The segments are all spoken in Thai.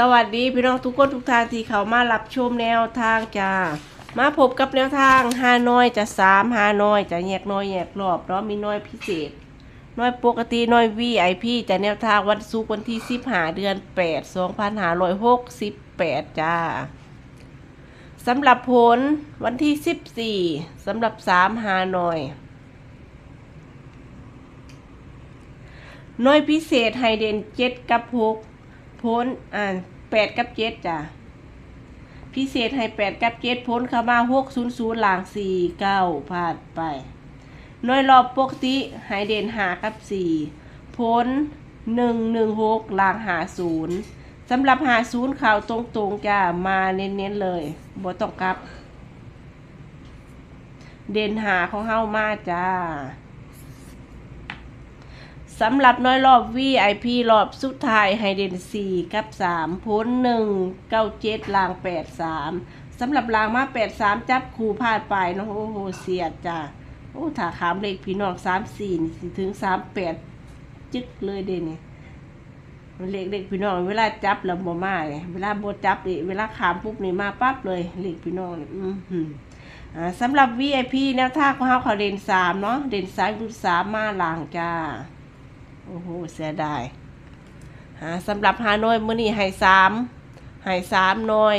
สวัสดีพี่น้องทุกคนทุกทานที่เขามารับชมแนวทางจ้ามาพบกับแนวทางฮานอยจะสามฮานอยจะแยกน้อยแยกรอบเนาะมีน้อยพิเศษ น้อยปกติน้อย VIP จะแนวทางวันศุกร์วันที่10หาเดือน8 2568จ้าสำหรับผลวันที่14สำหรับ3ฮานอยน้อยพิเศษไฮเดนเจ็ดกับหก พ้นอ่าแปดกับเจ็ดจ้ะ พิเศษให้แปดกับเจ็ดพ้นเข้ามาหกศูนย์ศูนย์หลังสี่เก้าพลาดไปน้อยรอบปกติไฮเดนหากับสี่พ้นหนึ่งหนึ่งหกหลังหาศูนย์สำหรับหาศูนย์ข่าวตรงๆจ้ะมาเน้นๆเลยบ่ต้องกลับ เด่นหาของเฮามาจ้า สำหรับน้อยรอบ VIP รอบสุดท้ายไฮเดน4กับ3พ้น1 9 7ลาง8 3สำหรับลางมา8 3จับคู่พลาดไปเนาะโอ้โหเสียดจ้าโอ้ถ้าขามเลขพี่น้อง3 4นี่ถึง3 8จึกเลยเด้นี่เลขเด็กพี่น้องเวลาจับแล้วบ่มาเลยเวลาบ่จับเวลาขามปุ๊บนี่มาปั๊บเลยเลขพี่น้องอือหืออ่าสำหรับ VIP แนวท่าของเฮาเขาเด่น3เนาะเด่น3คือ3มาหลังจ้า โอ้โหเสียดายหาสำหรับหาน่วยมื้อนี้ให้สามให้สามหน่วย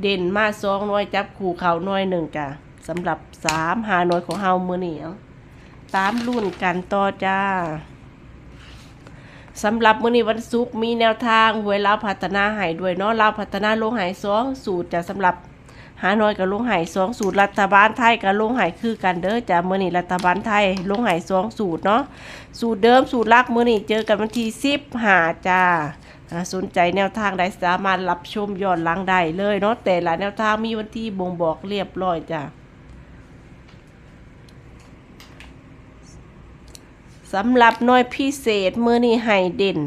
เด่นมาสองหน่วยจับขู่เขาหน่วยหนึ่งจ้ะสำหรับสามหาน่วยของเฮามื้อนี้เอาตามรุ่นกันต่อจ้าสำหรับมื้อนี้วันศุกร์มีแนวทางหวยลาวพัฒนาให้ด้วยเนาะลาวพัฒนาลงหายสองสูตรจะสำหรับ หาน้อยกับลงไหายสองสูตรรัฐบาลไทยกับลงไหายคือกันเด้อจ้ะมื้อนี้รัฐบาลไทยลงไหายสองสูตรเนาะสูตรเดิมสูตรลักมื้อนี้เจอกันวันที่สิบหาจ้าสนใจแนวทางใดสามารถรับชมย้อนหลังได้เลยเนาะแต่ละแนวทางมีวันที่บ่งบอกเรียบร้อยจ้ะสำหรับน้อยพิเศษมือนี้ให้เด่น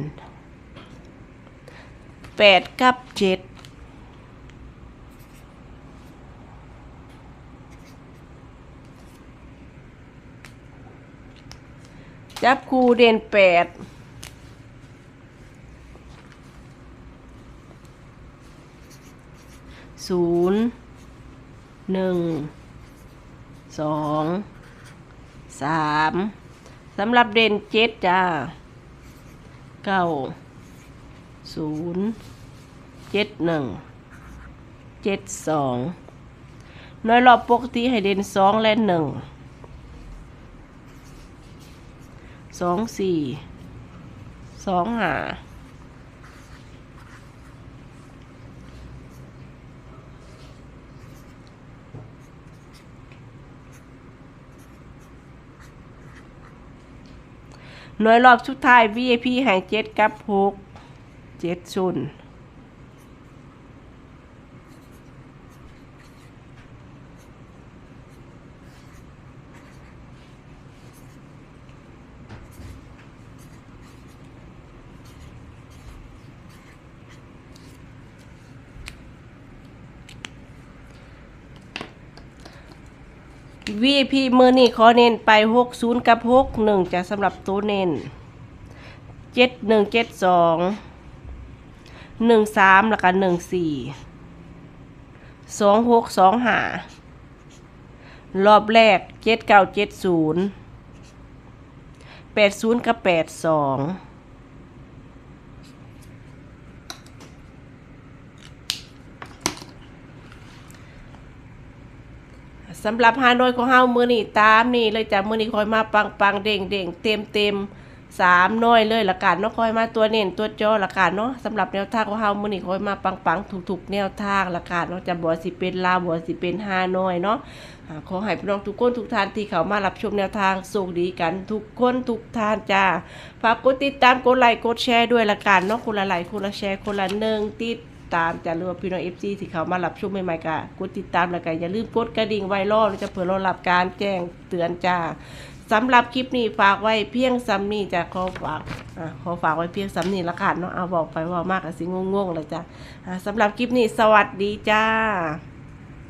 แปดกับเจ็ด จับคูเด่นแปดศูนย์หนึ่งสองสามสำหรับเด่นเจ็ดจ้าเก้าศูนย์เจ็ดหนึ่งเจ็ดสองน้อยรอบปกติให้เด่นสองและหนึ่ง สองสี่สองหาหน่วยรอบสุดท้าย VIP แห้เจ็ดกับหกเจ็ดศูนย์ วีพี่เมื่อนี่ขอเน้นไป 60 กับ 61จะสำหรับตัวเน้น 7172 13 แล้วก็14 2625 รอบแรก 7970 80 กับ 82 สำหรับฮานอยของเฮามือนี่ตามนี่เลยจ้ะมือนี่คอยมาปังปังเด้งเด้งเต็มเต็มสามน้อยเลยละกันเนาะคอยมาตัวเน้นตัวจอละกันเนาะสำหรับแนวทางของเฮามือนี่คอยมาปังปังถูกๆแนวทางละกันเนาะจะบ่สิเป็นลาวบ่สิเป็นฮานอยเนาะขอให้พี่น้องทุกคนทุกท่านที่เขามารับชมแนวทางโชคดีกันทุกคนทุกท่านจ้าฝากกดติดตามกดไลค์กดแชร์ด้วยละกันเนาะคนละไลค์คนละแชร์คนละหนึ่งติด ตามจะรู้ว่าพี่น้องเอฟซีที่เขามารับชมใหม่ๆก็กดติดตามแล้วก็อย่าลืมกดกระดิ่งไว้รอจะเผื่อเรารับการแจ้งเตือนจ้าสำหรับคลิปนี้ฝากไว้เพียงซ้ำนี่จะขอฝากอ่าขอฝากไว้เพียงซ้ำนี่ละกันเนาะเอาบอกไปว่ามากกับสิงงงๆเลยจ้าสำหรับคลิปนี้สวัสดีจ้า